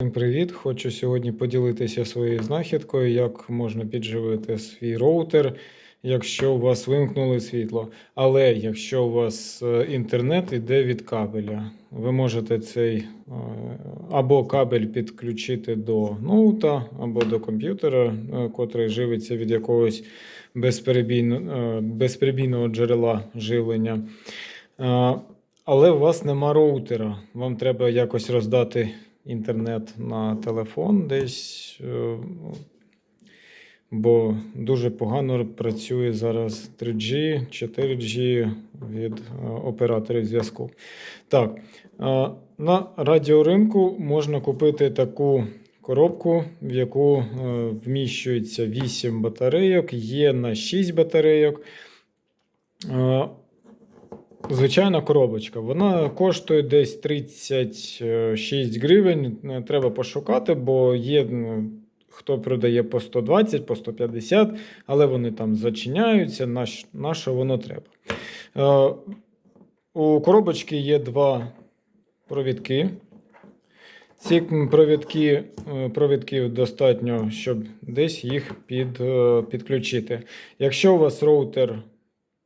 Всім привіт! Хочу сьогодні поділитися своєю знахідкою, як можна підживити свій роутер, якщо у вас вимкнули світло. Але якщо у вас е, інтернет йде від кабеля, ви можете цей е, або кабель підключити до ноута, або до комп'ютера, е, котрий живиться від якогось безперебійно- безперебійного джерела живлення. Але у вас нема роутера. Вам треба якось роздати інтернет на телефон десь, е, бо дуже погано працює зараз 3G, 4G від е, операторів зв'язку. Так, е, на радіоринку можна купити таку коробку, в яку вміщується 8 батарейок, є на 6 батарейок. Звичайна коробочка. Вона коштує десь 36 гривень. Е, Треба пошукати, бо є хто продає по 120, по 150, але вони там зачиняються. На, на що воно треба? Е, у коробочки є два провідки. Ці провідки, е, провідків достатньо, щоб десь їх під, е, підключити. Якщо у вас роутер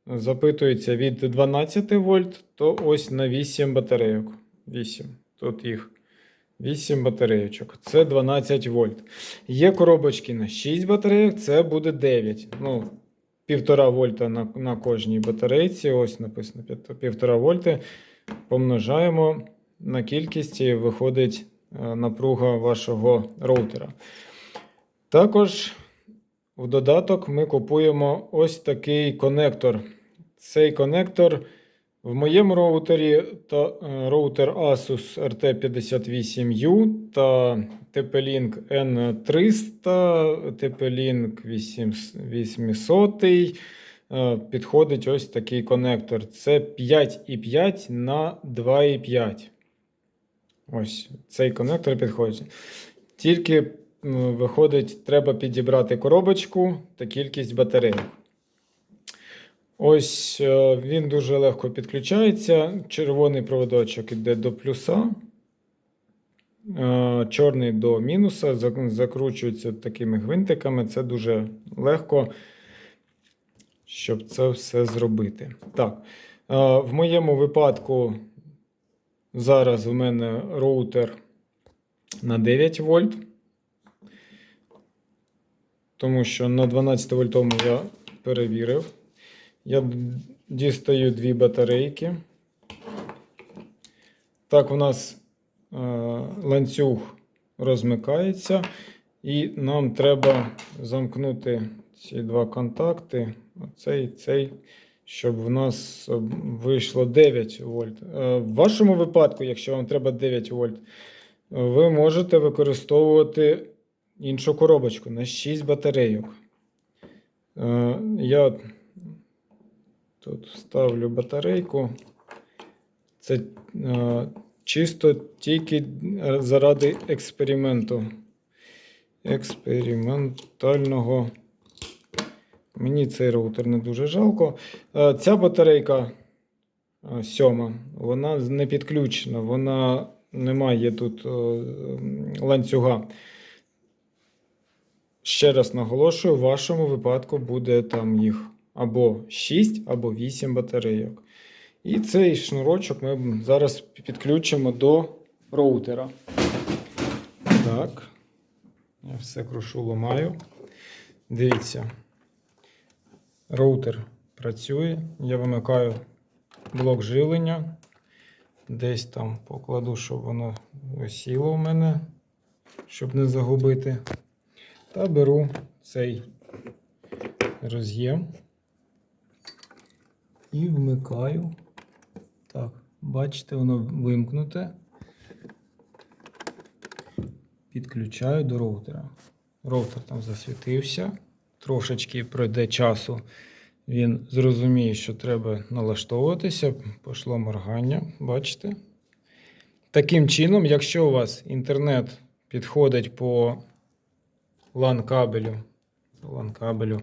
запитується від 12 вольт, то ось на 8 батарейок. 8. Тут їх 8 батарейочок. Це 12 вольт. Є коробочки на 6 батарейок, це буде 9. Ну, 1,5 вольта на, на кожній батарейці. Ось написано 1,5 вольта. Помножаємо на кількість і виходить е, напруга вашого роутера. Також в додаток ми купуємо ось такий конектор. Цей конектор в моєму роутері та е, роутер Asus RT58U та TP-Link N300, TP-Link 800. е, Підходить ось такий конектор. Це 5,5 на 2,5. Ось цей конектор підходить. Тільки виходить, треба підібрати коробочку та кількість батарейок. Ось е, він дуже легко підключається. Червоний проводочок іде до плюса, е, чорний до мінуса. Закручується такими гвинтиками. Це дуже легко, щоб це все зробити. Так, е, в моєму випадку зараз у мене роутер на 9 вольт. Тому що на 12 вольтовому я перевірив. Я дістаю дві батарейки. Так, у нас е, ланцюг розмикається, і нам треба замкнути ці два контакти, оцей цей, щоб в нас вийшло 9 вольт. Е, в вашому випадку, якщо вам треба 9 вольт, ви можете використовувати іншу коробочку на 6 батарейок. Е, Я тут ставлю батарейку. Це е, чисто тільки заради експерименту. Експериментального. Мені цей роутер не дуже жалко. Е, ця батарейка е, сьома, вона не підключена, вона не має тут е, ланцюга. Ще раз наголошую, в вашому випадку буде там їх або 6, або 8 батарейок. І цей шнурочок ми зараз підключимо до роутера. Так. Я все крушу, ламаю. Дивіться. Роутер працює. Я вимикаю блок живлення. Десь там покладу, щоб воно сіло у мене, щоб не загубити. Та беру цей роз'єм і вмикаю. Так, бачите, воно вимкнуте. Підключаю до роутера. Роутер там засвітився. Трошечки пройде часу. Він зрозуміє, що треба налаштовуватися. Пішло моргання, бачите? Таким чином, якщо у вас інтернет підходить по LAN кабелю, LAN кабелю,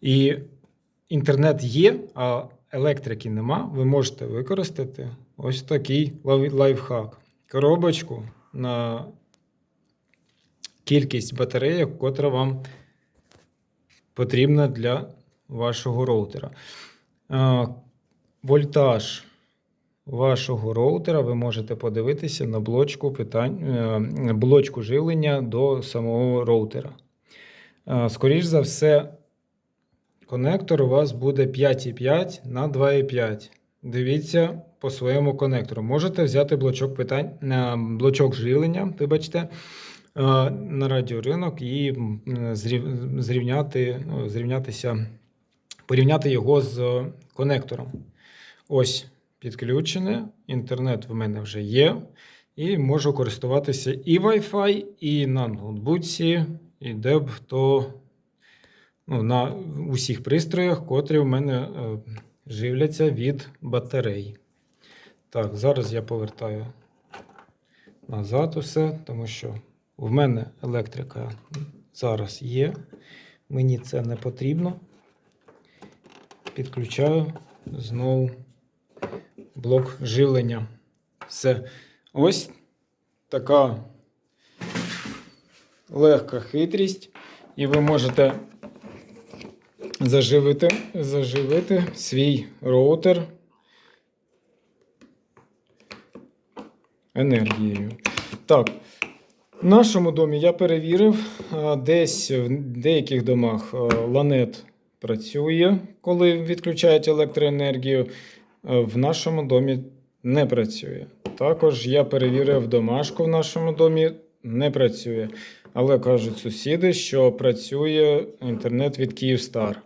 і інтернет є, а електрики нема, ви можете використати ось такий лайфхак. Коробочку на кількість батареїк, котра вам потрібна для вашого роутера. Вольтаж вашого роутера ви можете подивитися на блочку питань, е, блочку живлення до самого роутера. Е, Скоріш за все, конектор у вас буде 5,5 на 2,5. Дивіться по своєму конектору. Можете взяти блочок питань, е, блочок живлення, вибачте, на радіоринок і зрівняти, ну, зрівнятися, порівняти його з конектором. Ось підключене, інтернет в мене вже є. І можу користуватися і Wi-Fi, і на ноутбуці, і де б то ну, на усіх пристроях, котрі в мене е, живляться від батарей. Так, зараз я повертаю назад усе, тому що в мене електрика зараз є. Мені це не потрібно. Підключаю знову блок живлення. Все. Ось така легка хитрість, і ви можете заживити, заживити свій роутер енергією. Так, в нашому домі я перевірив, десь в деяких домах ланет працює, коли відключають електроенергію. А В нашому домі не працює. Також я перевірив домашку в нашому домі, не працює. Але кажуть сусіди, що працює інтернет від Київстар.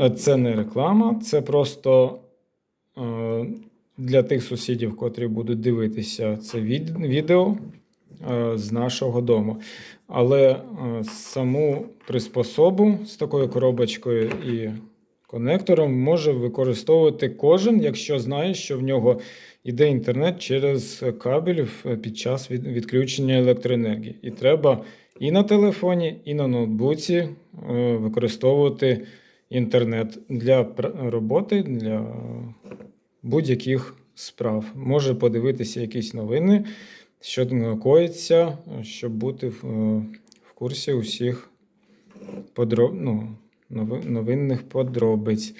Е, Це не реклама, це просто е, для тих сусідів, котрі будуть дивитися це від- відео е, з нашого дому. Але е, саму приспособу з такою коробочкою і конектором може використовувати кожен, якщо знає, що в нього йде інтернет через кабель під час відключення електроенергії. І треба і на телефоні, і на ноутбуці е, використовувати інтернет для роботи, для будь-яких справ. Може подивитися якісь новини, що там коїться, щоб бути в, е, курсі усіх подро... нови- новинних подробиць.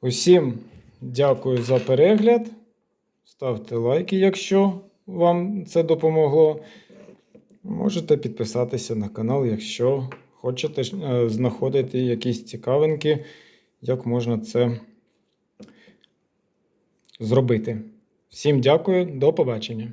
Усім дякую за перегляд. Ставте лайки, якщо вам це допомогло. Можете підписатися на канал, якщо хочете е, знаходити якісь цікавинки, як можна це зробити. Всім дякую, до побачення.